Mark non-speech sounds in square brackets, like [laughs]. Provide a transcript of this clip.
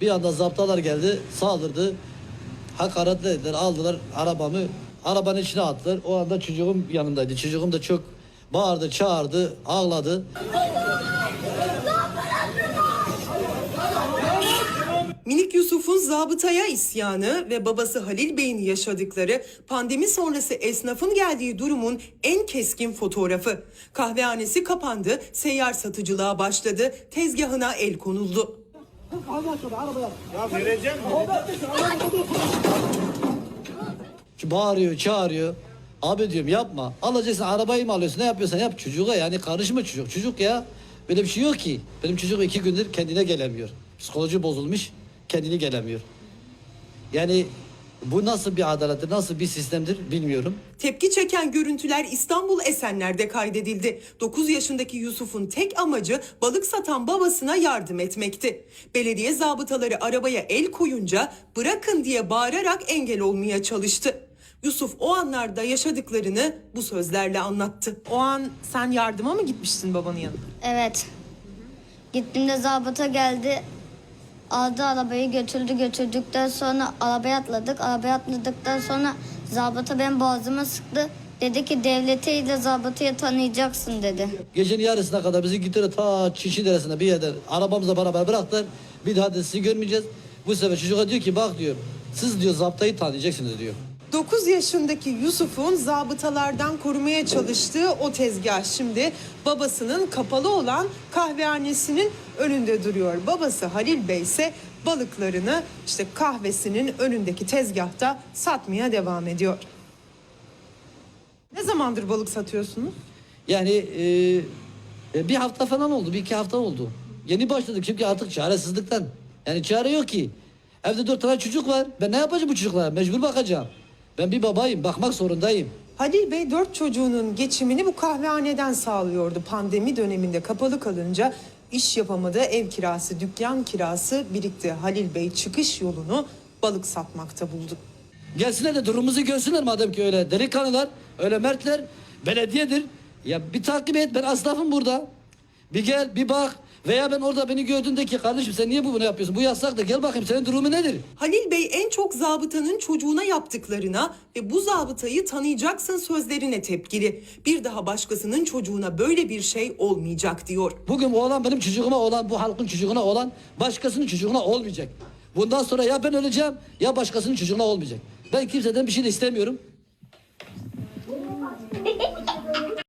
Bir anda zaptalar geldi, saldırdı. Hakaretle ettiler, aldılar arabamı. Arabanın içine attılar. O anda çocuğum yanımdaydı. Çocuğum da çok bağırdı, çağırdı, ağladı. Yusuf'un zabıtaya isyanı ve babası Halil Bey'in yaşadıkları pandemi sonrası esnafın geldiği durumun en keskin fotoğrafı. Kahvehanesi kapandı, seyyar satıcılığa başladı, tezgahına el konuldu. Şu Bağırıyor, çağırıyor. Abi diyorum yapma. Alacaksın arabayı mı alıyorsun? Ne yapıyorsan yap çocuğa yani karışma çocuk. Çocuk ya. Böyle bir şey yok ki. Benim çocuğum iki gündür kendine gelemiyor. Psikoloji bozulmuş. Kendini gelemiyor. Yani bu nasıl bir adalettir, nasıl bir sistemdir bilmiyorum. Tepki çeken görüntüler İstanbul Esenler'de kaydedildi. 9 yaşındaki Yusuf'un tek amacı balık satan babasına yardım etmekti. Belediye zabıtaları arabaya el koyunca bırakın diye bağırarak engel olmaya çalıştı. Yusuf o anlarda yaşadıklarını bu sözlerle anlattı. O an sen yardıma mı gitmiştin babanın yanına? Evet. Gittiğimde zabıta geldi. Aldı arabayı götürdü götürdükten sonra arabaya atladık. Arabaya atladıktan sonra zabıta benim boğazıma sıktı. Dedi ki devletiyle zabıtayı tanıyacaksın dedi. Gecenin yarısına kadar bizi gitti ta Çişi Deresi'ne bir yerde arabamızla beraber bıraktılar. Bir daha da sizi görmeyeceğiz. Bu sefer çocuğa diyor ki bak diyor siz diyor zaptayı tanıyacaksınız diyor. 9 yaşındaki Yusuf'un zabıtalardan korumaya çalıştığı o tezgah şimdi babasının kapalı olan kahvehanesinin önünde duruyor. Babası Halil Bey ise balıklarını işte kahvesinin önündeki tezgahta satmaya devam ediyor. Ne zamandır balık satıyorsunuz? Yani e, e, bir hafta falan oldu, bir iki hafta oldu. Yeni başladık çünkü artık çaresizlikten. Yani çare yok ki. Evde dört tane çocuk var. Ben ne yapacağım bu çocuklara? Mecbur bakacağım. Ben bir babayım, bakmak zorundayım. Halil Bey dört çocuğunun geçimini bu kahvehaneden sağlıyordu. Pandemi döneminde kapalı kalınca iş yapamadı, ev kirası, dükkan kirası birikti. Halil Bey çıkış yolunu balık satmakta buldu. Gelsinler de durumumuzu görsünler madem ki öyle delikanlılar, öyle mertler, belediyedir. Ya bir takip et, ben esnafım burada. Bir gel, bir bak. Veya ben orada beni gördüğünde ki kardeşim sen niye bu bunu yapıyorsun? Bu yasak da gel bakayım senin durumu nedir? Halil Bey en çok zabıtanın çocuğuna yaptıklarına ve bu zabıtayı tanıyacaksın sözlerine tepkili. Bir daha başkasının çocuğuna böyle bir şey olmayacak diyor. Bugün oğlan benim çocuğuma olan, bu halkın çocuğuna olan başkasının çocuğuna olmayacak. Bundan sonra ya ben öleceğim ya başkasının çocuğuna olmayacak. Ben kimseden bir şey de istemiyorum. [laughs]